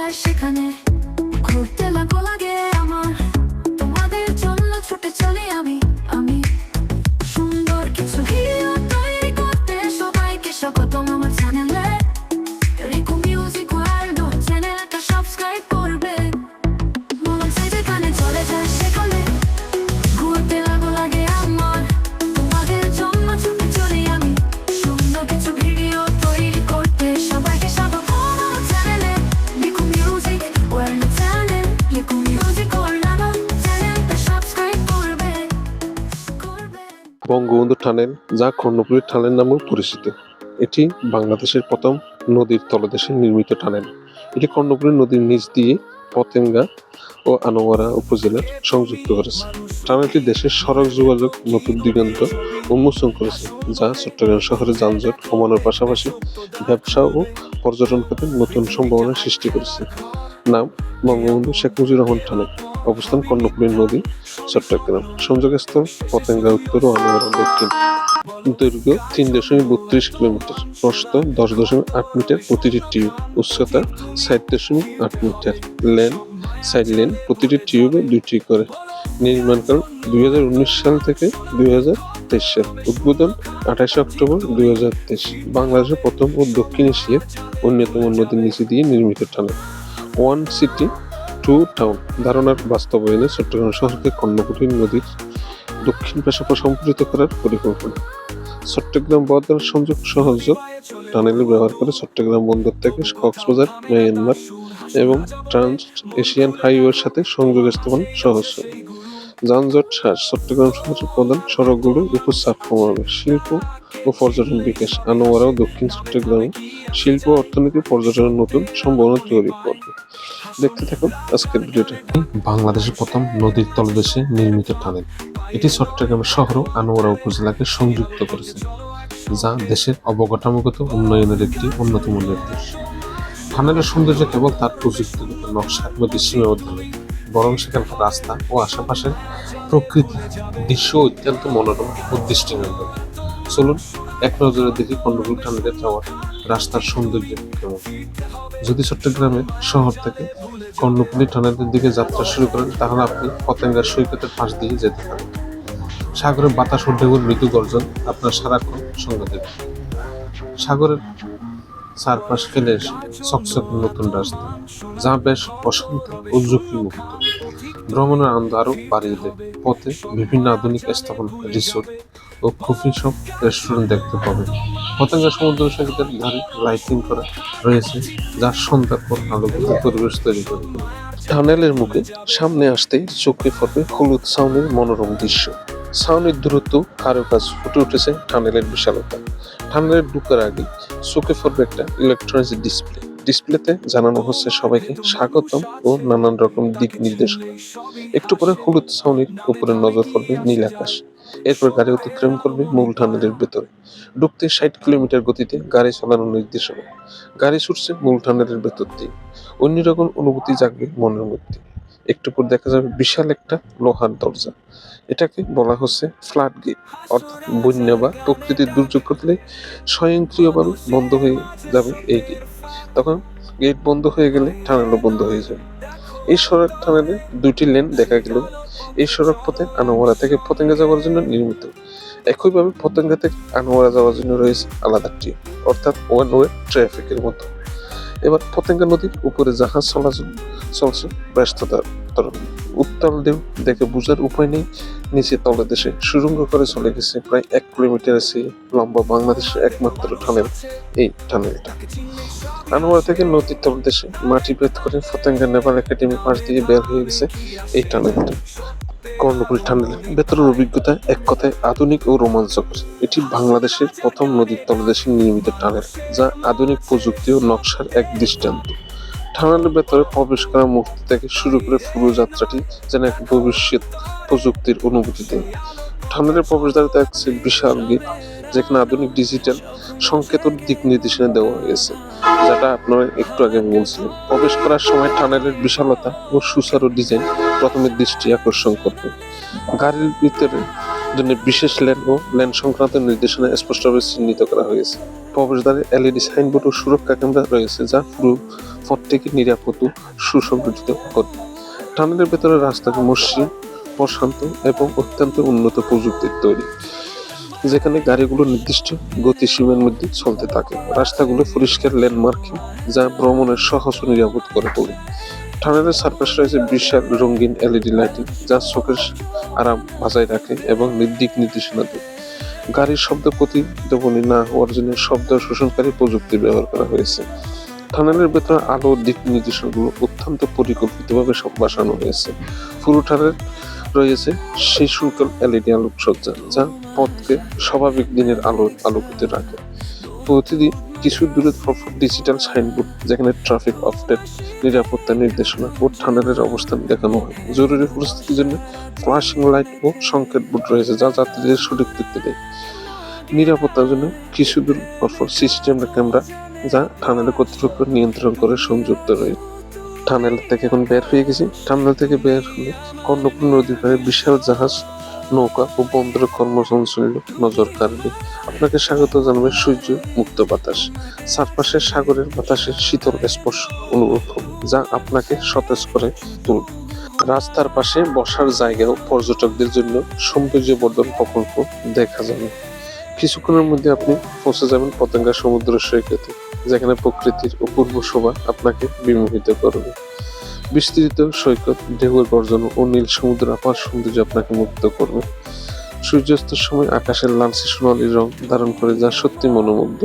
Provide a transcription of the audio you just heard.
যায় সেখানে। ঘুরতে লাগো লাগে আমার। তোমাদের জন্য ছুটে চলি আমি। আমি সুন্দর কিছু তৈরি করতে সবাইকে স্বাগতম আমার চ্যানেলে বঙ্গবন্ধু টানেল যা কর্ণপুরী টানেল নামেও পরিচিত। এটি বাংলাদেশের প্রথম নদীর তলদেশে নির্মিত টানেল এটি কর্ণপুরী নদীর নিচ দিয়ে পতেঙ্গা ও আনোয়ারা উপজেলার সংযুক্ত করেছে। টানেলটি দেশের সড়ক যোগাযোগ, নতুন দিগন্ত উন্মোচন করেছে, যা চট্টগ্রাম শহরে যানজট কমানোর পাশাপাশি ব্যবসা ও পর্যটন খাতে নতুন সম্ভাবনা সৃষ্টি করেছে। নাম বঙ্গবন্ধু শেখ মুজিবুর রহমান টানেল অবস্থান কর্ণপুরী নদী, চট্টগ্রাম। সংযোগস্থল পতেঙ্গা, উত্তর ও আনোয়ারা দক্ষিণ। দৈর্ঘ্য তিন দশমিক বত্রিশ কিলোমিটার। প্রস্থ দশ দশমিক আট মিটার। প্রতিটি টিউব উচ্চতা ষাট দশমিক আট মিটার। লেন, সাইড লেন প্রতিটি টিউবে দুইটি করে। নির্মাণকাল দুই হাজার উনিশ সাল থেকে দুই হাজার তেইশ সাল। উদ্বোধন আঠাশে অক্টোবর দুই হাজার তেইশ। বাংলাদেশের প্রথম ও দক্ষিণ এশিয়ার অন্যতম নদীর নিচে দিয়ে নির্মিত tunnel. One city two town ধারণার বাস্তবায়নে চট্টগ্রাম শহরকে কর্ণকুটি নদীর দক্ষিণ পাশে সম্প্রসারিত করার পরিকল্পনা চট্টগ্রাম বন্দর সংযোগ সহজ টানেল ব্যবহার করে চট্টগ্রাম বন্দর থেকে কক্সবাজার, মায়ানমার এবং ট্রান্স এশিয়ান হাইওয়ের সাথে সংযোগ স্থাপন সহজ। যানজট হ্রাস চট্টগ্রাম শহরের প্রধান সড়কগুলোর উপর চাপ কমাবে। শিল্প ও পর্যটন বিকাশ আনোয়ারাও দক্ষিণ চট্টগ্রামে শিল্প অর্থনীতি পর্যটনের নতুন সম্ভাবনা তৈরি করবে। দেখতে থাকুন আজকের ভিডিওটা। বাংলাদেশের প্রথম নদীর তলদেশে নির্মিত টানেল। এটি চট্টগ্রাম শহর ও আনোয়ারা উপজেলাকে সংযুক্ত করেছে, যা দেশের অবকাঠামোগত উন্নয়নের একটি অন্যতম নির্দেশ। টানেলের সৌন্দর্য কেবল তার প্রযুক্তিগত নকশার মধ্যে সীমাবদ্ধ নয় বরং সেখানকার রাস্তা ও আশেপাশের প্রকৃতি দৃশ্য অত্যন্ত মনোরম ও দৃষ্টিনন্দন চলুন, এক নজরে দেখি কন্ডকুল টানেলে যাওয়ার রাস্তার সৌন্দর্য কেমন। যদি চট্টগ্রামের শহর থেকে কর্ণফুলী টানেলের দিকে যাত্রা শুরু করেন, তাহলে আপনি পতেঙ্গার সৈকতের পাশ দিয়ে যেতে পারেন। সাগরের বাতাস ও ঢেউয়ের মৃদু গর্জন আপনার সারাক্ষণ সঙ্গে দেবে। সাগরের চারপাশ এসে চকচকে নতুন রাস্তা, যা বেশ বসন্ত ও ঝুঁকিমুক্ত ভ্রমণের আনন্দ আরও বাড়িয়ে দেবে পথে বিভিন্ন আধুনিক স্থাপনা রিসোর্ট ও কফি শপ রেস্টুরেন্ট দেখতে পাবে। পতেঙ্গা সমুদ্র সৈকতের ধারে লাইটিং করা রয়েছে, যা সন্ধ্যার পর আলোকিত পরিবেশ তৈরি করে। টানেলের মুখে সামনে আসতেই চোখে পড়বে হলুদ ছাউনির মনোরম দৃশ্য। ছাউনির দূরত্ব কারও কাজ ফুটে উঠেছে টানেলের বিশালতা। টানেলের ঢুকার আগে চোখে পড়বে একটা ইলেকট্রনিক্স ডিসপ্লে ডিসপ্লেতে জানানো হচ্ছে সবাইকে স্বাগতম ও নানান রকম দিক নির্দেশনা। একটু পরে হলুদ ছাউনির উপরে নজর পড়বে নীল আকাশ। এরপর গাড়ি অতিক্রম করবে মূল টানেলের ভেতরে। ঢুকতে ষাট কিলোমিটার গতিতে গাড়ি চালানোর নির্দেশনা। গাড়ি ছুটছে মূল টানেলের ভেতর দিয়ে। অন্যরকম অনুভূতি জাগবে মনের মধ্যে। একটু পর দেখা যাবে বিশাল একটা লোহার দরজা। এটাকে বলা হচ্ছে ফ্ল্যাট গেট, অর্থাৎ বন্যা বা প্রকৃতির দুর্যোগ ঘটলে স্বয়ংক্রিয়ভাবে বন্ধ হয়ে যাবে এই গেট। তখন গেট বন্ধ হয়ে গেলে টানেলও বন্ধ হয়ে যাবে। এই সড়ক টানেলে দুটি লেন দেখা গেল। এই সড়ক পথে আনোয়ারা থেকে পতেঙ্গা যাওয়ার জন্য নির্মিত। একইভাবে পতেঙ্গা থেকে আনোয়ারা যাওয়ার জন্য রয়েছে আলাদা ট্রেন, অর্থাৎ ওয়ান ওয়ে ট্রাফিকের মতো। এবার পতেঙ্গা নদীর উপরে জাহাজ চলাচল চলছে ব্যস্ততার তরঙ্গে উত্তাল ঢেউ দেখে বোঝার উপায় নেই। নিচে তলদেশে সুরঙ্গ করে চলে গেছে প্রায় এক কিলোমিটার চেয়ে লম্বা বাংলাদেশের একমাত্র টানেল এই টানেলটা আনোয়ারা থেকে নদীর তলদেশে মাটি ভেদ করে ফতেঙ্গা নেভাল একাডেমি পাশ দিয়ে বের হয়ে গেছে এই টানেলটা কর্ণপুরী টানেল ভেতরের অভিজ্ঞতা এক কথায় আধুনিক ও রোমাঞ্চকর। এটি বাংলাদেশের প্রথম নদীর তলদেশে নির্মিত টানেল যা আধুনিক প্রযুক্তি ও নকশার এক দৃষ্টান্ত। টানেলের ভেতরে প্রবেশ করা মুহূর্ত থেকে শুরু করে পুরো যাত্রাটি যেন এক ভবিষ্যৎ প্রযুক্তির অনুভূতি দেয় টানেলের প্রবেশদ্বারে থাকছে বিশাল গেট, যেখানে আধুনিক ডিজিটাল সংকেত দিক নির্দেশনা দেওয়া হয়েছে, যেটা আপনারা একটু আগে বলছিলেন। প্রবেশ করার সময় টানেলের বিশালতা ও সুচারু ডিজাইন প্রথমে দৃষ্টি আকর্ষণ করবে। গাড়ির ভিতরে জন্য বিশেষ লেন ও লেন সংক্রান্ত নির্দেশনা স্পষ্টভাবে চিহ্নিত করা হয়েছে। প্রবেশদ্বারে এলইডি সাইনবোর্ড ও সুরক্ষা ক্যামেরা রয়েছে, যা পুরো পথটিকে নিরাপদ ও সুসংগঠিত করবে টানেলের ভেতরে রাস্তাটি মসৃণ, প্রশান্ত এবং অত্যন্ত উন্নত প্রযুক্তির তৈরি, যেখানে গাড়িগুলো নির্দিষ্ট গতিসীমার মধ্যে চলতে থাকে। রাস্তাগুলো পরিষ্কার ল্যান্ডমার্কিং, যা ভ্রমণের সহজ ও নিরাপদ করে তোলে। টানেলের সার্ফেস রয়েছে বিশাল রঙিন এলইডি লাইটিং যা চোখের আরাম বাজায় রাখে এবং নির্দিক নির্দেশনা দেয়। গাড়ির শব্দ প্রতিধ্বনি না হওয়ার জন্য শব্দ শোষণকারী প্রযুক্তি ব্যবহার করা হয়েছে। টানেলের ভেতরে আলো দিক নির্দেশনগুলো অত্যন্ত পরিকল্পিতভাবে বসানো হয়েছে। পুরো টানেল রয়েছে সেই সকল এলইডি আলোকসজ্জা যা পথকে স্বাভাবিক দিনের আলো আলোকিত রাখে। প্রতিদিন কিছু দূরে ডিজিটাল সাইনবোর্ড যেখানে ট্রাফিক আপডেট নিরাপত্তা নির্দেশনা ও টানেলের অবস্থান দেখানো হয়। জরুরি পরিস্থিতির জন্য ফ্লাশিং লাইট ও সংকেত বোর্ড রয়েছে, যা যাত্রীদের সঠিক দিকতে দেয়। নিরাপত্তার জন্য কিছু দূর পরপর সিস্টেম ক্যামেরা যা টানেলের কর্তৃপক্ষ নিয়ন্ত্রণ করে সংযুক্ত রয়েছে টানেল থেকে এখন বের হয়ে গেছি। টানেল থেকে বের হলে কর্ণপূর্ণ নদীর বিশাল জাহাজ নৌকা ও বন্দরের কর্মসংস্থান নজর কাড়বে আপনাকে স্বাগত জানাবে সূর্য মুক্ত বাতাস। চারপাশে সাগরের বাতাসের শীতল স্পর্শ অনুভব হবে যা আপনাকে সতেজ করে তুলবে। রাস্তার পাশে বসার জায়গাও পর্যটকদের জন্য সৌন্দর্যবর্ধন প্রকল্প দেখা যাবে। কিছুক্ষণের মধ্যে আপনি পৌঁছে যাবেন পতেঙ্গা সমুদ্র সৈকতে, যেখানে প্রকৃতির অপূর্ব শোভা আপনাকে বিমোহিত করবে। বিস্তৃত সৈকত, ঢেউয়ের গর্জন ও নীল সমুদ্র আপার সৌন্দর্য আপনাকে মুগ্ধ করবে। সূর্যাস্তের সময় আকাশের লালচে সোনালী রং ধারণ করে যা সত্যি মনোমুগ্ধ